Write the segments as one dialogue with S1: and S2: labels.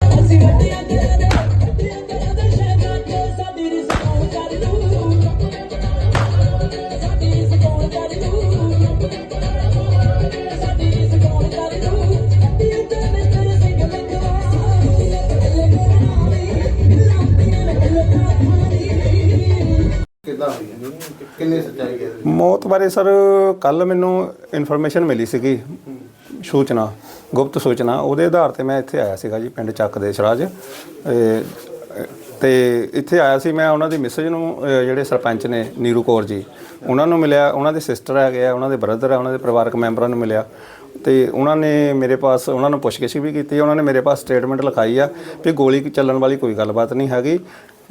S1: ਅਸੀਂ ਵੱਡੀਆਂ ਤੇਰੇ ਦੇ
S2: ਕਿੰਨੇ ਸੱਚਾਈ ਹੈ?
S3: ਮੌਤ ਬਾਰੇ ਸਰ ਕੱਲ ਮੈਨੂੰ ਇਨਫੋਰਮੇਸ਼ਨ ਮਿਲੀ ਸੀਗੀ ਸੂਚਨਾ ਗੁਪਤ ਸੂਚਨਾ। ਉਹਦੇ ਆਧਾਰ ਤੇ ਮੈਂ ਇੱਥੇ ਆਇਆ ਸੀਗਾ ਜੀ ਪਿੰਡ ਚੱਕ ਦੇ ਸਰਾਜ। ਇਹ, ਤੇ ਇੱਥੇ ਆਇਆ ਸੀ ਮੈਂ ਉਹਨਾਂ ਦੀ ਮਿਸਜ ਨੂੰ ਜਿਹੜੇ ਸਰਪੰਚ ਨੇ ਨੀਰੂ ਕੌਰ ਜੀ। ਉਹਨਾਂ ਨੂੰ ਮਿਲਿਆ ਉਹਨਾਂ ਦੇ ਸਿਸਟਰ ਹੈਗੇ ਆ ਉਹਨਾਂ ਦੇ ਬ੍ਰਦਰ ਆ ਉਹਨਾਂ ਦੇ ਪਰਿਵਾਰਕ ਮੈਂਬਰਾਂ ਨੂੰ ਮਿਲਿਆ। ਤੇ ਉਹਨਾਂ ਨੇ ਮੇਰੇ ਪਾਸ ਉਹਨਾਂ ਨੂੰ ਪੁੱਛਗਿੱਛ ਵੀ ਕੀਤੀ ਉਹਨਾਂ ਨੇ ਮੇਰੇ ਪਾਸ ਸਟੇਟਮੈਂਟ ਲਿਖਾਈ ਆ ਵੀ ਗੋਲੀ ਚੱਲਣ ਵਾਲੀ ਕੋਈ ਗੱਲਬਾਤ ਨਹੀਂ ਹੈਗੀ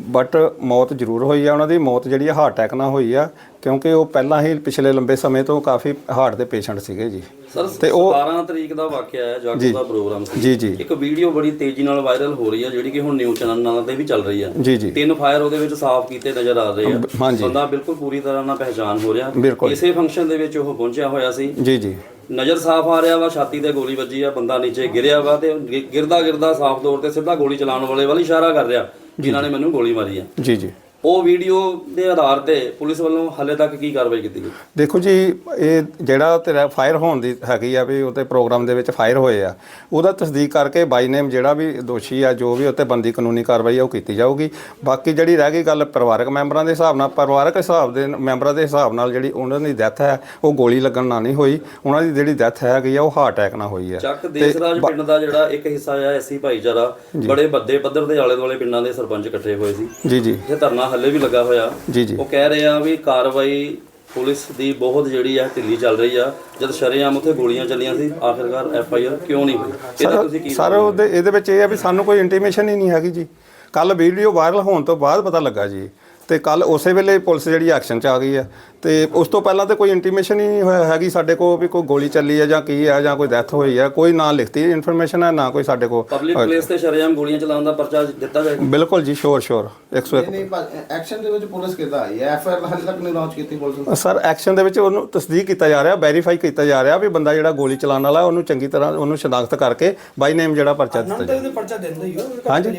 S3: ਬਟ ਮੌਤ ਜ਼ਰੂਰ ਹੋਈ ਆ ਉਹਨਾਂ ਦੀ ਮੌਤ ਜਿਹੜੀ ਆ ਹਾਰਟ ਅਟੈਕ ਨਾਲ ਹੋਈ ਆ ਕਿਉਂਕਿ ਉਹ ਪਹਿਲਾਂ ਹੀ ਪਿਛਲੇ ਲੰਬੇ ਸਮੇਂ ਤੋਂ ਕਾਫੀ ਹਾਰਟ ਦੇ ਪੇਸ਼ੈਂਟ ਸੀਗੇ ਜੀ।
S4: ਸਰ
S3: ਤੇ ਉਹ
S4: 17 ਤਰੀਕ ਦਾ ਵਾਕਿਆ ਹੈ ਜਾਗੋ ਦਾ ਪ੍ਰੋਗਰਾਮ ਸੀ।
S3: ਜੀ ਜੀ।
S4: ਇੱਕ ਵੀਡੀਓ ਬੜੀ ਤੇਜ਼ੀ ਨਾਲ ਵਾਇਰਲ ਹੋ ਰਹੀ ਹੈ ਜਿਹੜੀ ਕਿ ਹੁਣ ਨਿਊਜ਼ ਚੈਨਲਾਂ ਤੇ ਵੀ ਚੱਲ ਰਹੀ ਹੈ
S3: ਜੀ ਜੀ।
S4: ਤਿੰਨ ਫਾਇਰ ਉਹਦੇ ਵਿੱਚ ਸਾਫ਼ ਕੀਤੇ ਨਜ਼ਰ ਆ ਰਹੇ ਆ।
S3: ਹਾਂਜੀ।
S4: ਬੰਦਾ ਬਿਲਕੁਲ ਪੂਰੀ ਤਰ੍ਹਾਂ ਨਾਲ ਪਹਿਚਾਨ ਹੋ ਰਿਹਾ। ਇਸੇ ਫੰਕਸ਼ਨ ਦੇ ਵਿੱਚ ਉਹ ਪਹੁੰਚਿਆ ਹੋਇਆ ਸੀ।
S3: ਜੀ ਜੀ।
S4: ਨਜ਼ਰ ਸਾਫ਼ ਆ ਰਿਹਾ ਵਾ, ਛਾਤੀ ਤੇ ਗੋਲੀ ਵੱਜੀ ਆ, ਬੰਦਾ ਨੀਚੇ ਗਿਰਿਆ ਵਾ ਤੇ ਗਿਰਦਾ ਗਿਰਦਾ ਸਾਫ਼ ਤੌਰ ਤੇ ਸਿੱਧਾ ਗੋਲੀ ਚਲਾਉਣ ਵਾਲੇ ਵੱਲ ਇਸ਼ਾਰਾ ਕਰ ਰਿਹਾ, ਜਿਨ੍ਹਾਂ ਨੇ ਮੈਨੂੰ ਗੋਲੀ ਮਾਰੀ ਆ।
S3: ਜੀ ਜੀ।
S4: ਉਹ ਵੀਡੀਓ ਦੇ ਆਧਾਰ ਤੇ ਪੁਲਿਸ ਵੱਲੋਂ ਹਾਲੇ ਤੱਕ ਕੀ ਕਾਰਵਾਈ ਕੀਤੀ ਗਈ?
S3: ਦੇਖੋ ਜੀ ਇਹ ਜਿਹੜਾ ਤੇਰਾ ਫਾਇਰ ਹੋਣ ਦੀ ਹੈਗੀ ਆ ਵੀ ਉਹਤੇ ਪ੍ਰੋਗਰਾਮ ਦੇ ਵਿੱਚ ਫਾਇਰ ਹੋਏ ਆ ਉਹਦਾ ਤਸਦੀਕ ਕਰਕੇ ਬਾਈ ਨੇਮ ਜਿਹੜਾ ਵੀ ਦੋਸ਼ੀ ਆ ਜੋ ਵੀ ਉੱਤੇ ਬੰਦੀ ਕਾਨੂੰਨੀ ਕਾਰਵਾਈ ਆ ਉਹ ਕੀਤੀ ਜਾਊਗੀ। ਬਾਕੀ ਜਿਹੜੀ ਰਹਿ ਗਈ ਗੱਲ ਪਰਿਵਾਰਕ ਮੈਂਬਰਾਂ ਦੇ ਹਿਸਾਬ ਨਾਲ ਪਰਿਵਾਰਕ ਹਿਸਾਬ ਦੇ ਮੈਂਬਰਾਂ ਦੇ ਹਿਸਾਬ ਨਾਲ ਜਿਹੜੀ ਉਹਨਾਂ ਦੀ ਡੈਥ ਹੈ ਉਹ ਗੋਲੀ ਲੱਗਣ ਨਾਲ ਨਹੀਂ ਹੋਈ। ਉਹਨਾਂ ਦੀ ਜਿਹੜੀ ਡੈਥ ਹੈਗੀ ਆ ਉਹ ਹਾਰਟ ਅਟੈਕ ਨਾਲ ਹੋਈ ਆ।
S4: ਚੱਕ ਦੇਸਰਾਜ ਪਿੰਡ ਦਾ ਜਿਹੜਾ ਇੱਕ ਹਿੱਸਾ ਆ ਐਸੀ ਭਾਈਚਾਰਾ ਬੜੇ ਵੱਡੇ ਪੱਧਰ ਦੇ ਆਲੇ ਦੁਆਲੇ ਪਿੰਡਾਂ ਦੇ ਸਰਪੰਚ ਇਕੱਠੇ ਹੋਏ ਸੀ।
S3: ਜੀ ਜੀ।
S4: ਇਹ ਧਰਨਾ ਹੱਲੇ ਵੀ ਲੱਗਾ ਹੋਇਆ।
S3: ਜੀ ਜੀ।
S4: ਉਹ ਕਹਿ ਰਹੇ ਆ ਵੀ ਕਾਰਵਾਈ ਪੁਲਿਸ ਦੀ ਬਹੁਤ ਜਿਹੜੀ ਆ ਢਿੱਲੀ ਚੱਲ ਰਹੀ ਆ। ਜਦ ਸ਼ਰੇਆਮ ਉੱਥੇ ਗੋਲੀਆਂ ਚੱਲੀਆਂ ਸੀ ਆਖਿਰਕਾਰ ਐਫ ਆਈ ਆਰ ਕਿਉਂ ਨਹੀਂ ਹੋਈ? ਇਹਦਾ ਤੁਸੀਂ ਕੀ
S3: ਸਰ ਉਹਦੇ ਇਹਦੇ ਵਿੱਚ ਇਹ ਆ ਵੀ ਸਾਨੂੰ ਕੋਈ ਇੰਟੀਮੇਸ਼ਨ ਹੀ ਨਹੀਂ ਹੈਗੀ ਜੀ। ਕੱਲ ਵੀਡੀਓ ਵਾਇਰਲ ਹੋਣ ਤੋਂ ਬਾਅਦ ਪਤਾ ਲੱਗਾ ਜੀ। ਤੇ ਕੱਲ ਉਸੇ ਵੇਲੇ ਪੁਲਿਸ ਜਿਹੜੀ ਐਕਸ਼ਨ 'ਚ ਆ ਗਈ ਆ। ਤੇ ਉਸ ਤੋਂ ਪਹਿਲਾਂ ਤੇ ਕੋਈ ਇੰਟੀਮੇਸ਼ਨ ਹੀ ਨਹੀਂ ਹੋਇਆ ਹੈਗੀ ਸਾਡੇ ਕੋਲ ਵੀ ਕੋਈ ਗੋਲੀ ਚੱਲੀ ਆ ਜਾਂ ਕੀ ਆ ਜਾਂ ਕੋਈ ਡੈਥ ਹੋਈ ਆ ਕੋਈ ਨਾ ਲਿਖਤੀ ਇਨਫੋਰਮੇਸ਼ਨ ਹੈ ਨਾ ਕੋਈ ਸਾਡੇ ਕੋਲ
S4: ਪਬਲਿਕ ਪਲੇਸ ਤੇ ਸ਼ਰੇਆਮ ਗੋਲੀਆਂ ਚਲਾਉਣ ਦਾ ਪਰਚਾ ਦਿੱਤਾ ਜਾਏਗਾ?
S3: ਬਿਲਕੁਲ ਜੀ ਸ਼ੋਰ ਸ਼ੋਰ 101
S2: ਨਹੀਂ ਨਹੀਂ ਪਰ ਐਕਸ਼ਨ ਦੇ ਵਿੱਚ ਪੁਲਿਸ ਕਿੱਦਾਂ ਆਈ ਹੈ? ਐਫ ਆਰ ਹਾਲੇ ਤੱਕ ਨਹੀਂ ਲਾਂਚ ਕੀਤੀ ਪੁਲਿਸ
S3: ਸਰ ਐਕਸ਼ਨ ਦੇ ਵਿੱਚ ਉਹਨੂੰ ਤਸਦੀਕ ਕੀਤਾ ਜਾ ਰਿਹਾ ਵੈਰੀਫਾਈ ਕੀਤਾ ਜਾ ਰਿਹਾ ਵੀ ਬੰਦਾ ਜਿਹੜਾ ਗੋਲੀ ਚਲਾਉਣ ਵਾਲਾ ਉਹਨੂੰ ਚੰਗੀ ਤਰ੍ਹਾਂ ਉਹਨੂੰ ਸ਼ਨਾਖਤ ਕਰਕੇ ਬਾਈ ਨੇਮ ਜਿਹੜਾ ਪਰਚਾ ਦਿੱਤਾ ਜਾਵੇ
S5: ਪਰਚਾ ਦਿੰਦਾ ਹੀ ਹੋ
S3: ਹਾਂਜੀ।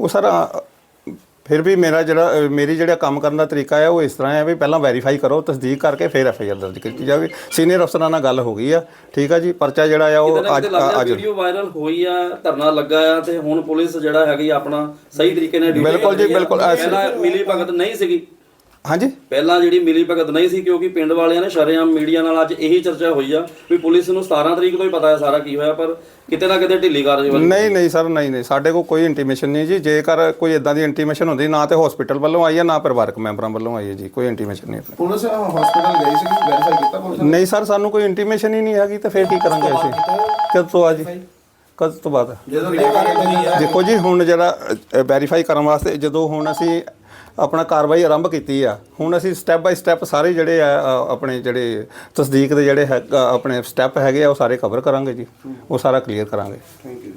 S3: ਉਹ ਸਰ ਫਿਰ ਵੀ ਮੇਰਾ ਜਿਹੜਾ ਅ, ਮੇਰੀ ਜਿਹੜਾ ਕੰਮ ਕਰਨ ਦਾ ਤਰੀਕਾ ਹੈ ਉਹ ਇਸ ਤਰ੍ਹਾਂ ਹੈ ਵੀ ਪਹਿਲਾਂ ਵੈਰੀਫਾਈ ਕਰੋ ਤਸਦੀਕ ਕਰਕੇ ਫਿਰ ਐਫ ਆਈ ਆਰ ਦਰਜ ਕੀਤੀ ਜਾਵੇ ਸੀਨੀਅਰ ਅਫਸਰਾਂ ਨਾਲ ਗੱਲ ਹੋ ਗਈ ਆ ਠੀਕ ਆ ਜੀ ਪਰਚਾ ਜਿਹੜਾ ਆ ਉਹ ਅੱਜ ਅੱਜ
S4: ਵੀਡੀਓ ਵਾਇਰਲ ਹੋਈ ਆ ਧਰਨਾ ਲੱਗਾ ਆ ਤੇ ਹੁਣ ਪੁਲਿਸ ਜਿਹੜਾ ਹੈਗੀ ਆ ਆਪਣਾ ਸਹੀ ਤਰੀਕੇ ਨਾਲ duty
S3: ਬਿਲਕੁਲ ਜੀ,
S4: ਕਰ ਰਹੀ ਆ।
S3: ਬਿਲਕੁਲ।
S4: ਪਹਿਲਾਂ ਮਿਲੀ ਭਗਤ ਨਹੀਂ ਸੀਗੀ
S3: ਹਾਂਜੀ?
S4: ਪਹਿਲਾਂ ਜਿਹੜੀ ਮਿਲੀ ਭਗਤ ਨਹੀਂ ਸੀ ਕਿਉਂਕਿ ਪਿੰਡ ਵਾਲਿਆਂ ਨੇ ਸ਼ਰੇਆਮ ਮੀਡੀਆ ਨਾਲ ਅੱਜ ਇਹੀ ਚਰਚਾ ਹੋਈ ਆ ਵੀ ਪੁਲਿਸ ਨੂੰ 17 ਤਰੀਕ ਤੋਂ ਹੀ ਪਤਾ ਹੈ ਸਾਰਾ ਕੀ ਹੋਇਆ ਪਰ ਕਿਤੇ ਨਾ ਕਿਤੇ ਢਿੱਲੀ ਕਾਰਜ ਵੱਲ
S3: ਨਹੀਂ ਨਹੀਂ ਸਰ ਨਹੀਂ ਨਹੀਂ। ਸਾਡੇ ਕੋਲ ਕੋਈ ਇੰਟੀਮੇਸ਼ਨ ਨਹੀਂ ਜੀ। ਜੇਕਰ ਕੋਈ ਇਦਾਂ ਦੀ ਇੰਟੀਮੇਸ਼ਨ ਹੁੰਦੀ ਨਾ ਤੇ ਹਸਪੀਟਲ ਵੱਲੋਂ ਆਈ ਹੈ ਨਾ ਪਰਿਵਾਰਕ ਮੈਂਬਰਾਂ ਵੱਲੋਂ ਆਈ ਹੈ ਜੀ। ਕੋਈ ਇੰਟੀਮੇਸ਼ਨ ਨਹੀਂ
S2: ਪੁਲਿਸ ਹਸਪੀਟਲ ਗਈ ਸੀ ਵੈਰੀਫਾਈ ਕੀਤਾ ਪੁਲਿਸ
S3: ਨਹੀਂ ਸਰ ਸਾਨੂੰ ਕੋਈ ਇੰਟੀਮੇਸ਼ਨ ਹੀ ਨਹੀਂ ਹੈਗੀ ਤਾਂ ਫਿਰ ਕੀ ਕਰਾਂਗੇ ਅਸੀਂ? ਕਦ ਤੋਂ ਆ ਜੀ? ਕਦ ਤੋਂ ਬਾਅਦ?
S2: ਜਦੋਂ
S3: ਦੇਖੋ ਜੀ ਹੁਣ ਜਿਹੜਾ ਵੈਰੀਫਾਈ ਕਰਨ ਵਾਸਤੇ ਜਦੋਂ ਹੁਣ ਅਸੀਂ ਆਪਣਾ ਕਾਰਵਾਈ ਆਰੰਭ ਕੀਤੀ ਆ। ਹੁਣ ਅਸੀਂ ਸਟੈਪ ਬਾਈ ਸਟੈਪ ਸਾਰੇ ਜਿਹੜੇ ਆ ਅ, ਆਪਣੇ ਜਿਹੜੇ ਤਸਦੀਕ ਦੇ ਜਿਹੜੇ ਹੈ ਅ, ਆਪਣੇ ਸਟੈਪ ਹੈਗੇ ਆ ਉਹ ਸਾਰੇ ਕਵਰ ਕਰਾਂਗੇ ਜੀ। ਉਹ ਸਾਰਾ ਕਲੀਅਰ ਕਰਾਂਗੇ।
S2: Thank you